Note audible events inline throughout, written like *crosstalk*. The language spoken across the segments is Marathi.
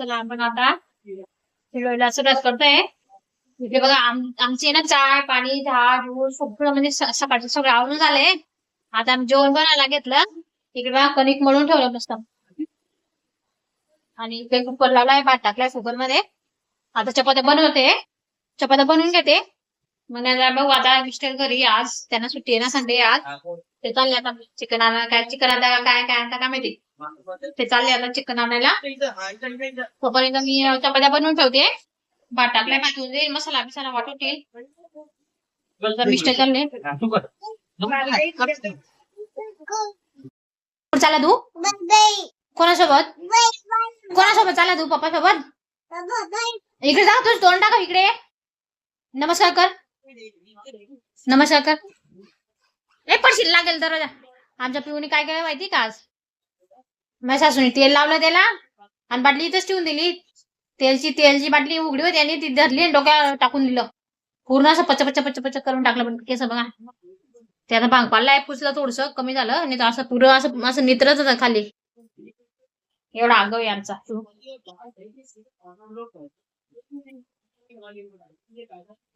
चला आपण आता शिरोळीला सुरुवात करतोय. इथे बघा आमची ना चाय पाणी झाड धूळ सगळं म्हणजे सकाळचं सगळं आवरून झालंय. आता आम्ही जेवण बनायला घेतलं. इकडे बघा कणिक मळून ठेवलं मस्त. आणि इकडे कुकर लावलाय भात टाकलाय कुकरमध्ये आता चपात्या बनवते. चपात्या बनवून घेते. मग बघू आता मिस्टर घरी आज त्यांना सुट्टी आहे ना संडे आज. ते चालले आता चिकन आणायला. काय चिकन आता काय काय आणता काय माहिती? ते चालले आता चिकन आणायला. तोपर्यंत मी चपात्या बनवून ठेवते. भात टाकलाय होऊन जाईल मसाला बिसाला तर मिस्टर चालले. चालला तू? कोणासोबत? कोणासोबत चालला तू? पप्पा सोबत इकडे जा तुझं तोंड टाका इकडे. नमस्कार कर. नमस्कार कर. ए पडशील लागेल दरवाजा. आमच्या पिऊने काय केलं माहिती का आज? माझ्या सासूने तेल लावलं त्याला आणि बाटली इथंच ठेवून दिली. तेलची तेलची बाटली उघडी होती आणि ती धरली आणि डोक्यावर टाकून दिलं. पूर्ण असं पच पच पच पच करून टाकलं पण केस बघा. त्यानं आता भांग पाडलाय पुसलं थोडस कमी झालं आणि असं पुरं असं असं नित्रच खाली. एवढा आगाव आहे आमचा.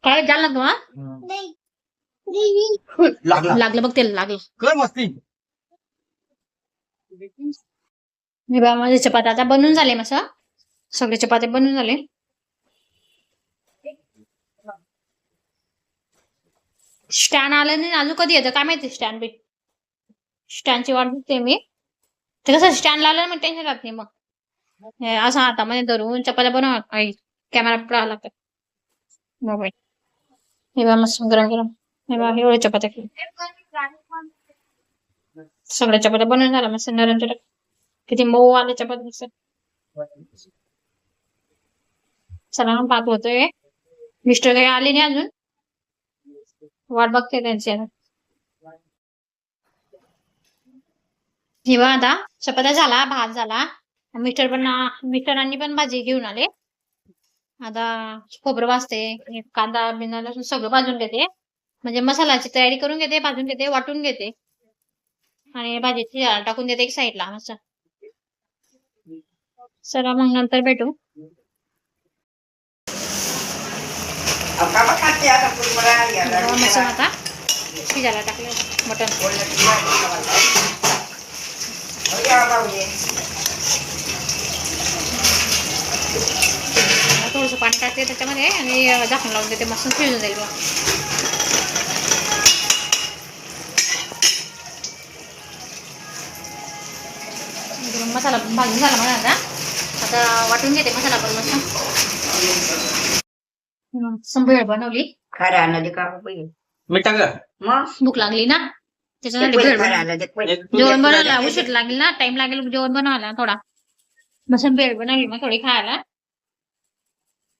काय झालं तुम्हाला *laughs* लागला. लागलं बघ तेल लागलं. कर मस्ती. हे माझे चपात्या आता बनून झाले मस्त. सगळे चपाते बनून झाले. स्टँड आलं नाही अजून कधी येतं? काय माहिती स्टँड बी? स्टँडची वाट बघते मी. ते कसं स्टँड लावलं मग टेन्शन राहत नाही मग. हे असं हातामध्ये धरून चपात्या बनवा. कॅमेरा लागतात मोबाईल हे बघा मस्त गरम गरम हे बघा एवढे चपात्या केल्या. सगळ्या चपात्या बनवून झाल्या मस्त नरम चटक. किती मऊ आले चपाती मस्त. चला पाहत होतोय. मिस्टर काही आले नाही अजून. वाट बघते त्यांची आता. हे आता चपात्या झाला भात झाला. मिस्टर पण मिस्टरांनी पण भाजी घेऊन आले. आता खोबरं भाजते कांदा बिंदा लसूण सगळं भाजून घेते. म्हणजे मसाल्याची तयारी करून घेते भाजून घेते वाटून घेते. आणि भाजीची टाकून देते एक साईडला मस्त चला मग नंतर भेटू. मसाला आता शिजायला टाकले मटन थोडस पाणी टाकते त्याच्यामध्ये आणि झाकून झाकण लावून देते मस्त शिजून जाईल मसाला पण भाजून झाला मला आता. आता वाटून घेते मसाला पण मस्त. संभळ बनवली. खरा नदी का मिठा ग मग? भूक लागली ना त्याच्यासाठी जेवण बनवायला उशीर लागेल ना टाइम लागेल जेवण बनवायला थोडा. मस्त भेळ बनवली मग थोडी खायला.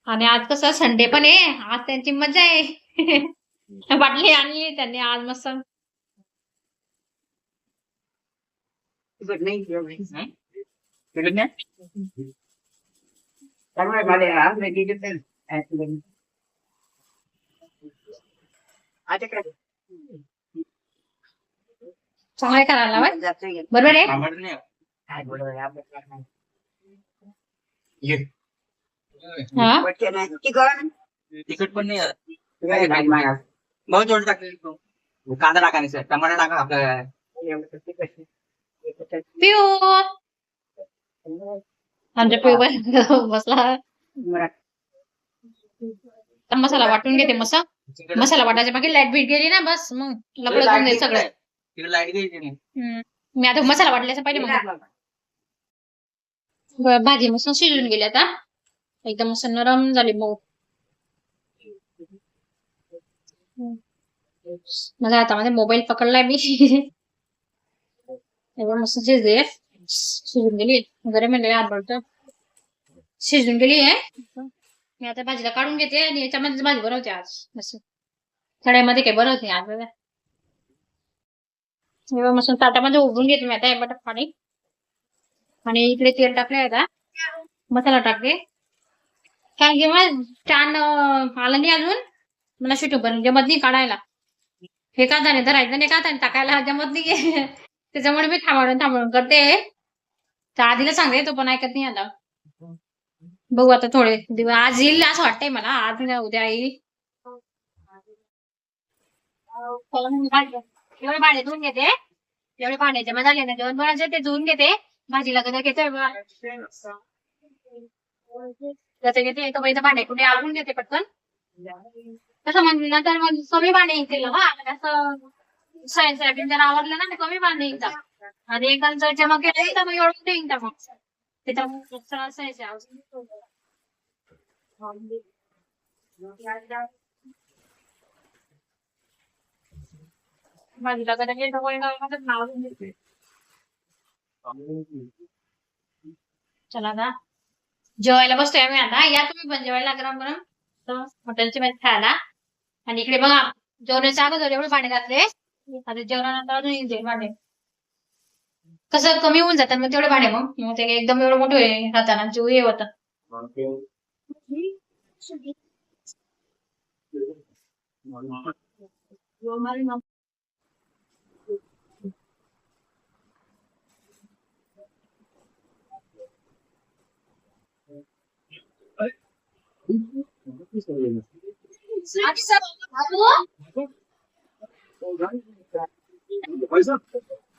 आणि आज कसं संडे पण आहे. आज त्यांची मजा आहे. *laughs* वाटली आणि त्यांनी आज मस्त. काय चांगलं करायला. बरोबर आहे. हा. तिखट? पण नाही काय नाही मला. बहुत थोडं टाकले कांदा टाका नाही सर टमाटा टाका आपल्या. पिऊ आमच्या पिऊ *laughs* बसला. मसाला वाटून घेते मसा मसाला वाटायच्या बाकी लाइट बीट गेली ना बस मग लपड करून सगळं. लाइट हम्म. मी आता मसाला वाटल्याचं पाहिजे मग. भाजी मस्त शिजून गेली आता. एकदम असं नरम झाली मऊ. माझ्या हातामध्ये मोबाईल पकडलाय मी. *laughs* एकदम मस्त शिजली शिजून गेली. गरम आहे लय शिजून गेली आहे. मी आता भाजीला काढून घेते आणि याच्यामध्ये भाजी बनवते आज. मस्त काय काही बनवते आज बघा. हे मस्त ताटामध्ये उभून घेते मी आता हे पाणी. आणि इकडे तेल टाकले आता. मसाला टाकते. कारण की मग छान आलं नाही अजून मला शिटू पण जमत नाही काढायला. हे का धरायचं नाही का टाकायला जमत नाही *laughs* त्याच्यामुळे मी थांबवून थांबवून करते. तर आधीला सांगते तो पण ऐकत नाही आता बघू आता थोडे दिवस आज येईल असं वाटतंय मला आज नाही उद्या येईल. एवढे भांडे धुवून घेते. एवढे भांडे जमा झाले ना जेवण बनायचे ते धुवून घेते. भाजीला कधी घेते त्याचं घेते तोपर्यंत भांडे कुठे आवडून घेते पटकन. तसं म्हणजे नंतर मग कमी भांडे येतील ना हा. असं सायन्स आवडलं ना ते कमी भांडे येतात. आणि एकांचं जमा केलं तर मग एवढं कुठे येईल मग. त्याच्यामुळे सरळ सायन्स भाजीला घेतो चला आता. जेवायला बसतोय आम्ही आता. या तुम्ही पण जेवायला गरम म्हणून. तर हॉटेलची भाजी खायला. आणि इकडे बघा जेवणाच्या अगोदर एवढे पाणी घातले. आता जेवणानंतर अजून येईल पाणी कसं कमी होऊन जातात मग तेवढे भांडे मग. मग ते एकदम एवढं मोठं होईल राहताना जीव हे होतं. मग हे आणि पुसायला स्वामी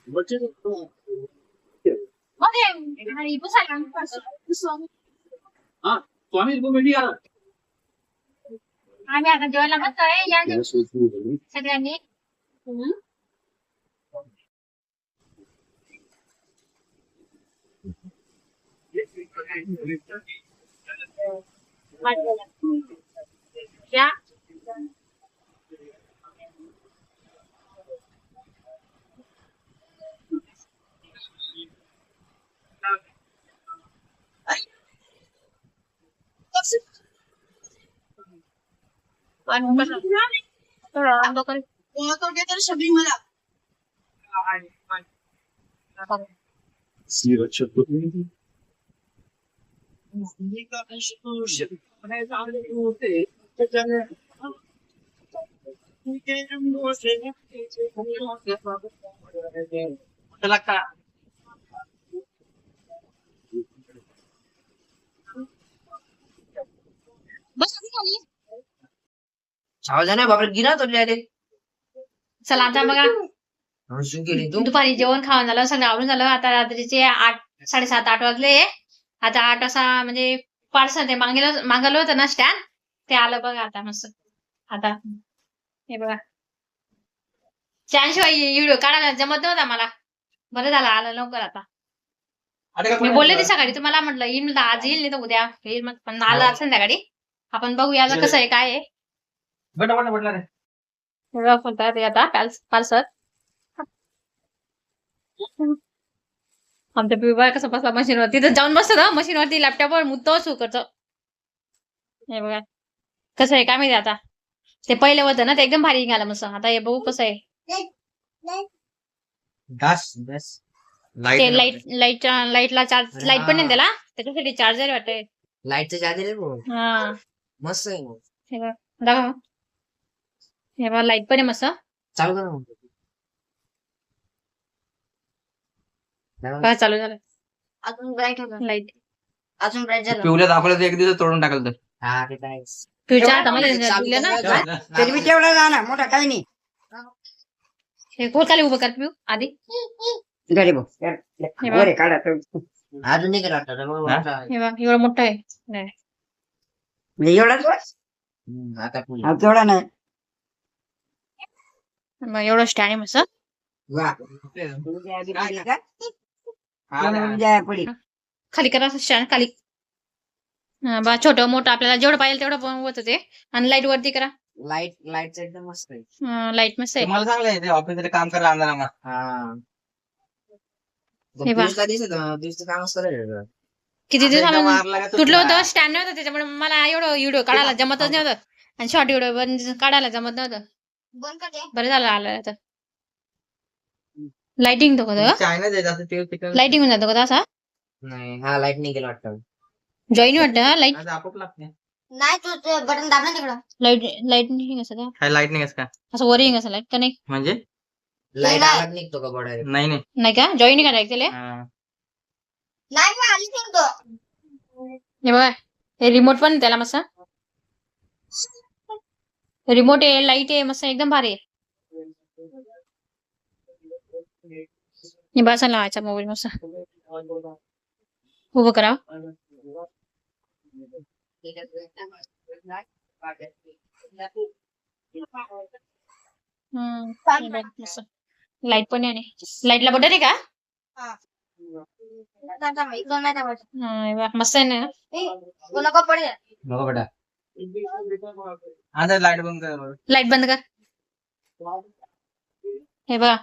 मिठी आम्ही आता जेवायला बसतोय या सगळ्यांनी या कर. लागता बस खाली. आवाज आहे ना बापरे गिरा तो अरे चला आता बघा. हसून गेली तू. दुपारी जेवण खाऊन झालं सगळं आवडून झालं. आता रात्रीचे आठ साडेसात आठ वाजले. आता आठ वाजता म्हणजे पार्सल ते मागेलं मागवलं होतं ना स्टँड ते आलं बघा आता मस्त. आता हे बघा. शिवाय व्हिडिओ काढायला जमत नव्हता मला. बरं झालं आलं लवकर आता. मी बोलले ते सकाळी तुम्हाला म्हटलं येईल म्हटलं आज येईल नाही तर उद्या. येईल मग पण आलं आज संध्याकाळी. आपण बघूया आता कसं आहे काय आहे. बट म्हटलं रे आमच्या पिऊबा कसं बसला मशीनवर तिथं जाऊन बसतो ना मशीनवरती लॅपटॉपवर मुद्दा सुरू करतो. हे बघा. कसं आहे काय माहिती आता? ते पहिले होतं ना ते एकदम भारी निघालं मस्त. आता हे बघू कसं आहे. ते लाइट लाइट लाईटला चार्ज लाइट पण नाही त्याला? त्याच्यासाठी चार्जर वाटतंय लाईटचं चार्जर आहे. हा. मस्त आहे भाऊ. हे बघा. दाखव. हे बघा लाइट पण आहे मस्त चालू कर ना. बघा चालू झालं अजून ब्राईट होतं लाइट अजून ब्राईट झालं पिवल्या दाखवलं तर एक दिवस तोडून टाकलं तर हा ते तर आहेच. फ्युच्या एवढं हातामध्ये चालू दिलं ना करायचं. तरी मी तेवढा जा ना मोठा काही नाही हे कोण खाली उभं कर पिऊ आधी घरी बघ हे बघ. बरे काढा तो अजून नाही केलं वाटतं मग हा? मोठा आहे. हे बघा एवढं मोठं आहे नाही. म्हणजे एवढाच बस हम्म, आता पुढे. हा, तेवढा नाही मग एवढं स्टँड आहे मस्त वा. उद्या पडी. खाली करा स्टँड खाली. हा, बा छोटं मोठं आपल्याला जेवढं पाहिजे तेवढं होत ते. आणि लाइट वरती करा. लाइट लाईटचं एकदम मस्त आहे. लाइट मस्त आहे. मला चांगलं ते ऑफिस काम करायला अंधारा मग हा. हे किती दिवस तुटलं होतं स्टँड नव्हतं त्याच्यामुळे मला एवढं व्हिडिओ काढायला जमतच नव्हतं. आणि शॉर्ट व्हिडिओ काढायला जमत नव्हतं. बरं झालं आलं आता. लाइटिंग तो का? चायना जास्त तेल तिकडे लाइटिंग होऊन जातो का असा? नाही हा लाइट नाही गेला वाटतं. जॉईन वाटतं लाइट आपोआप लागते. नाही तू बटन दाबलं तिकडं. लाइट लाइट असं का? काय लाइट नाही का? असं वरिंग असं लाइट का नाही? म्हणजे? लाइट नाही. अलग निघतो का बडा नाही नाही. नाही का? जॉईन का डायरेक्ट त्याला? हा. नाही मी आली नाही तो हे बघा हे रिमोट पण त्याला मस्त. रिमोट आहे लाइट आहे मस्त एकदम भारी आहे. हे बसा लावायचा मोबाईल मस्त. उभं करा. लाइट पण आहे लाईटला बटन आहे का? हा, हे बघ, मस्त आहे ना. नको पडेल नको बेटा आता लाइट बंद कर. लाइट बंद कर. हे बघा.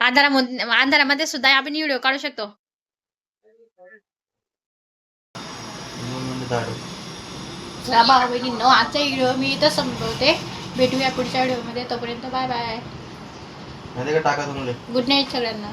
अंधारामध्ये अंधारामध्ये सुद्धा आपण व्हिडिओ काढू शकतो. चला भाऊ बहिणींनो आजचा व्हिडिओ मी इथं संपवते. भेटूया पुढच्या व्हिडिओमध्ये तोपर्यंत बाय बाय. गुड नाईट सगळ्यांना.